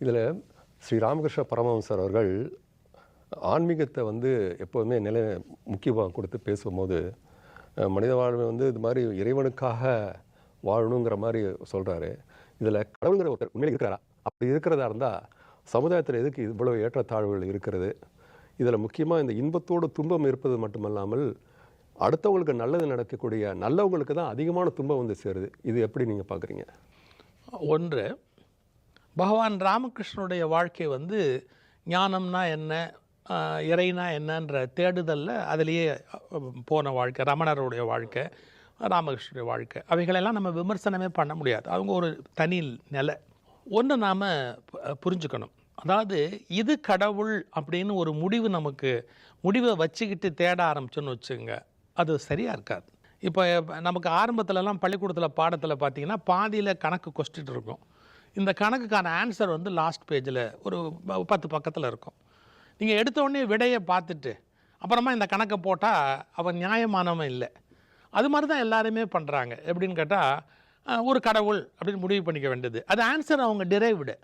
இதில் ஸ்ரீ ராமகிருஷ்ண பரமஹம்சர் அவர்கள் ஆன்மீகத்தை வந்து எப்போதுமே நிலை முக்கியத்துவம் கொடுத்து பேசும்போது மனித வாழ்வை வந்து இது மாதிரி இறைவனுக்காக வாழணுங்கிற மாதிரி சொல்கிறாரு இதில் கடவுளுங்கிற ஒருத்தர் உண்மையில் இருக்கிறாரா அப்படி இருக்கிறதா இருந்தால் சமுதாயத்தில் எதுக்கு இவ்வளவு ஏற்றத்தாழ்வுகள் இருக்கிறது? இதில் முக்கியமாக இந்த இன்பத்தோடு துன்பம் இருப்பது மட்டுமல்லாமல் அடுத்தவங்களுக்கு நல்லது நடக்கக்கூடிய நல்லவங்களுக்கு தான் அதிகமான துன்பம் வந்து சேருது. இது எப்படி நீங்கள் பார்க்குறீங்க? ஒன்று பகவான் ராமகிருஷ்ணனுடைய வாழ்க்கை வந்து ஞானம்னா என்ன இறைனா என்னன்ற தேடுதலில் அதிலேயே போன வாழ்க்கை ரமணருடைய வாழ்க்கை ராமகிருஷ்ணனுடைய வாழ்க்கை. அவைகளெல்லாம் நம்ம விமர்சனமே பண்ண முடியாது. அவங்க ஒரு தனி நிலை. ஒன்று நாம் புரிஞ்சுக்கணும். அதாவது இது கடவுள் அப்படின்னு ஒரு முடிவு நமக்கு முடிவை வச்சுக்கிட்டு தேட ஆரம்பிச்சோன்னு வச்சுங்க அது சரியாக இருக்காது. இப்போ நமக்கு ஆரம்பத்துலலாம் பள்ளிக்கூடத்தில் பாடத்தில் பார்த்தீங்கன்னா பாதியில் கணக்கு கொஸ்டின் இருக்கும். இந்த கணக்குக்கான ஆன்சர் வந்து லாஸ்ட் பேஜில் ஒரு ப- பத்து பக்கத்தில் இருக்கும். நீங்கள் எடுத்த உடனே விடையை பார்த்துட்டு அப்புறமா இந்த கணக்கை போட்டால் அவன் நியாயமானவன் இல்லை. அது மாதிரி தான் எல்லாருமே பண்ணுறாங்க எப்படின்னு கேட்டால் ஒரு கடவுள் அப்படின்னு முடிவு பண்ணிக்க வேண்டியது. அது ஆன்சர் அவங்க டிரைவ்டு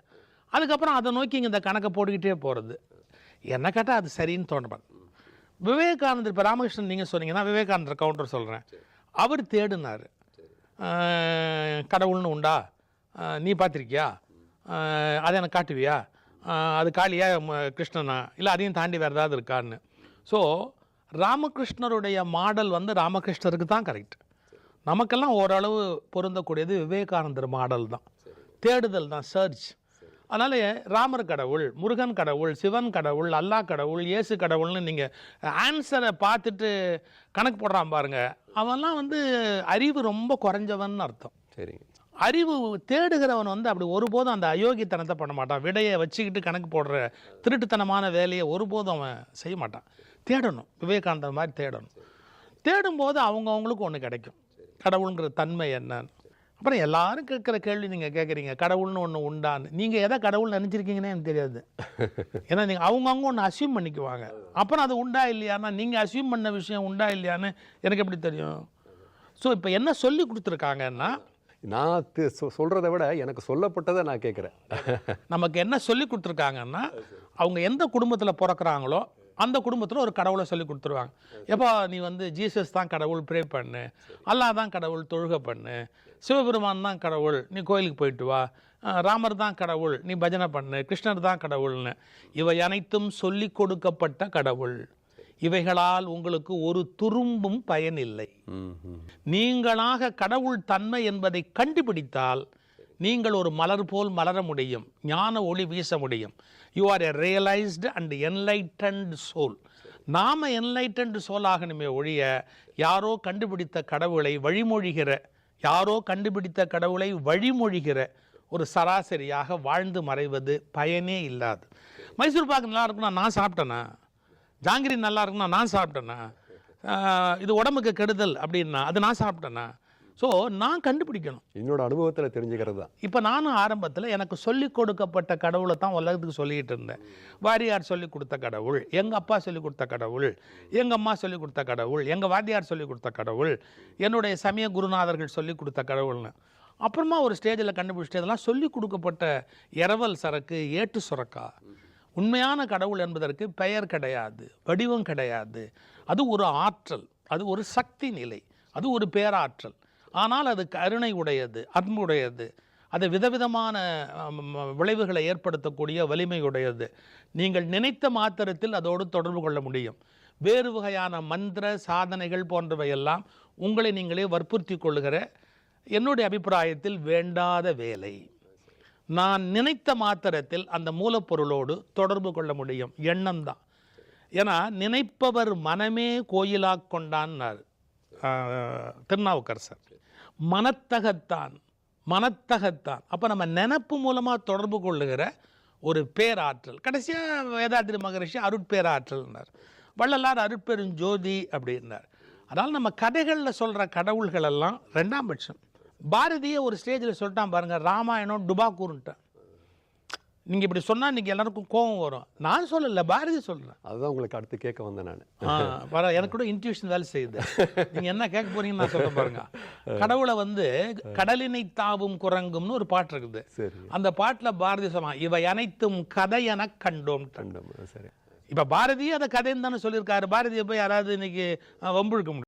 அதுக்கப்புறம் அதை நோக்கி இங்கே இந்த கணக்கை போட்டுக்கிட்டே போகிறது என்ன கேட்டால் அது சரின்னு தோணுறேன் விவேகானந்தர் இப்போ ராமகிருஷ்ணன் நீங்கள் சொன்னீங்கன்னா விவேகானந்தர் கவுண்டர் சொல்கிறேன் அவர் தேடினார். கடவுள்னு உண்டா? நீ பார்த்துருக்கியா? அதை எனக்கு காட்டுவியா? அது காளியா ம- கிருஷ்ணனா? இல்லை அதையும் தாண்டி வேறு ஏதாவது இருக்கான்னு. ஸோ ராமகிருஷ்ணருடைய மாடல் வந்து ராமகிருஷ்ணருக்கு தான் கரெக்ட் நமக்கெல்லாம் ஓரளவு பொருந்தக்கூடியது விவேகானந்தர் மாடல் தான். தேடுதல் தான் சர்ச் அதனால் ராமர் கடவுள் முருகன் கடவுள் சிவன் கடவுள் அல்லாஹ் கடவுள் இயேசு கடவுள்னு நீங்கள் ஆன்சரை பார்த்துட்டு கணக்கு போடுறான் பாருங்க. அவன்லாம் வந்து அறிவு ரொம்ப குறைஞ்சவன் அர்த்தம். சரிங்க. அறிவு தேடுகிறவன் வந்து அப்படி ஒருபோதும் அந்த அயோக்கியத்தனத்தை பண்ண மாட்டான். விடையை வச்சுக்கிட்டு கணக்கு போடுற திருட்டுத்தனமான வேலையை ஒருபோதும் அவன் செய்ய மாட்டான். தேடணும். விவேகானந்தர் மாதிரி தேடணும். தேடும்போது அவங்க அவங்களுக்கு ஒன்று கிடைக்கும். கடவுளுங்கிற தன்மை என்னன்னு. அப்புறம் எல்லாரும் கேட்குற கேள்வி நீங்கள் கேட்குறீங்க. கடவுள்னு ஒன்று உண்டான்னு. நீங்கள் எதை கடவுள் நினச்சிருக்கீங்கன்னே எனக்கு தெரியாது. ஏன்னா நீங்கள் அவங்கவுங்க ஒன்று அசியூம் பண்ணிக்குவாங்க. அப்புறம் அது உண்டா இல்லையானா நீங்கள் அசியூம் பண்ண விஷயம் உண்டா இல்லையான்னு எனக்கு எப்படி தெரியும்? ஸோ இப்போ என்ன சொல்லி கொடுத்துருக்காங்கன்னா நான் சொல்கிறத சொ- விட எனக்கு சொல்லப்பட்டதை நான் கேட்குறேன். நமக்கு என்ன சொல்லி கொடுத்துருக்காங்கன்னா அவங்க எந்த குடும்பத்தில் பிறக்கிறாங்களோ அந்த குடும்பத்தில் ஒரு கடவுளை சொல்லி கொடுத்துருவாங்க. எப்போ நீ வந்து ஜீசஸ் தான் கடவுள் ப்ரே பண்ணு. அல்லாஹ் தான் கடவுள் தொழுகை பண்ணு. சிவபெருமான் தான் கடவுள் நீ கோயிலுக்கு போயிட்டு வா. ராமர் தான் கடவுள் நீ பஜனை பண்ணு. கிருஷ்ணர் தான் கடவுள்னு. இவை அனைத்தும் சொல்லி கொடுக்கப்பட்ட கடவுள். இவைகளால் உங்களுக்கு ஒரு துரும்பும் பயனில்லை. நீங்களாக கடவுள் தன்மை என்பதை கண்டுபிடித்தால் நீங்கள் ஒரு மலர் போல் மலர முடியும் ஞான ஒளி வீச முடியும். You are a realised and enlightened soul நாம என்லைட்டன்ட் சோல் ஆகணுமே ஒழிய யாரோ கண்டுபிடித்த கடவுளை வழிமொழிகிற யாரோ கண்டுபிடித்த கடவுளை வழிமொழிகிற ஒரு சராசரியாக வாழ்ந்து மறைவது பயனே இல்லாது. மைசூர் பாக்கு நல்லா இருக்குன்னா நான் சாப்பிட்டேனா? ஜாங்கிரி நல்லா இருக்குன்னா நான் சாப்பிட்டேனா? ஆஹ் இது உடம்புக்கு கெடுதல் அப்படின்னா அது நான் சாப்பிட்டேனா? ஸோ நான் கண்டுபிடிக்கணும். என்னோட அனுபவத்துல தெரிஞ்சுக்கிறது தான். இப்போ நானும் ஆரம்பத்தில் எனக்கு சொல்லி கொடுக்கப்பட்ட கடவுளை தான் உலகத்துக்கு சொல்லிக்கிட்டு இருந்தேன். வாரியார் சொல்லி கொடுத்த கடவுள் எங்கள் அப்பா சொல்லி கொடுத்த கடவுள் எங்கள் அம்மா சொல்லி கொடுத்த கடவுள் எங்கள் வாத்தியார் சொல்லி கொடுத்த கடவுள் என்னுடைய சமய குருநாதர்கள் சொல்லி கொடுத்த கடவுள்னு. அப்புறமா ஒரு ஸ்டேஜில் கண்டுபிடிச்சிட்டு இதெல்லாம் சொல்லி கொடுக்கப்பட்ட இரவல் சரக்கு ஏட்டு சுரக்கா. உண்மையான கடவுள் என்பதற்கு பெயர் கிடையாது வடிவம் கிடையாது. அது ஒரு ஆற்றல் அது ஒரு சக்தி நிலை அது ஒரு பேராற்றல். ஆனால் அது கருணை உடையது அன்புடையது அது விதவிதமான விளைவுகளை ஏற்படுத்தக்கூடிய வலிமையுடையது நீங்கள் நினைத்த மாத்திரத்தில் அதோடு தொடர்பு கொள்ள முடியும். வேறு வகையான மந்திர சாதனைகள் போன்றவையெல்லாம் உங்களை நீங்களே வற்புறுத்தி கொள்கிற என்னுடைய அபிப்பிராயத்தில் வேண்டாத வேலை. நான் நினைத்த மாத்திரத்தில் அந்த மூலப்பொருளோடு தொடர்பு கொள்ள முடியும். எண்ணம் தான் ஏன்னா நினைப்பவர் மனமே கோயிலாக் கொண்டான்னார். திருநாவுக்கரசர். மனத்தகத்தான் மனத்தகத்தான். அப்போ நம்ம நினப்பு மூலமாக தொடர்பு கொள்ளுகிற ஒரு பேராற்றல். கடைசியாக வேதாத்திரி மகரிஷி அருட்பேராற்றல்னார். வள்ளலார் அருட்பெருஞ்சோதி அப்படின்னார். அதனால் நம்ம கதைகளில் சொல்கிற கடவுள்கள் எல்லாம் ரெண்டாம் பட்சம். பாரதியே ஒரு ஸ்டேஜில் சொல்லிட்டான் பாருங்க ராமாயணம் டுபாக்கூர்ன்ட்டான் நீங்கள் இப்படி சொன்னால் இன்னைக்கு எல்லாருக்கும் கோபம் வரும். நான் சொல்லல பாரதி சொல்கிறேன் அதுதான் உங்களுக்கு அடுத்து கேட்க வந்தேன் நான். வர எனக்கு கூட இன்ட்யூஷன் வேலை செய்யுது. நீங்க என்ன கேட்க போறீங்கன்னு நான் சொல்ல பாருங்க. கடவுளை வந்து கடலினை தாவும் குரங்கும்னு ஒரு பாட்டு இருக்குது. அந்த பாட்டுல பாரதி சொன்னான் இவை அனைத்தும் கதை என கண்டோம். கண்டம் சரி. இப்ப பாரதியே அதை கதைன்னு தானே சொல்லியிருக்காரு. பாரதியை போய் யாராவது இன்னைக்கு வம்பிழுக்க முடியும்.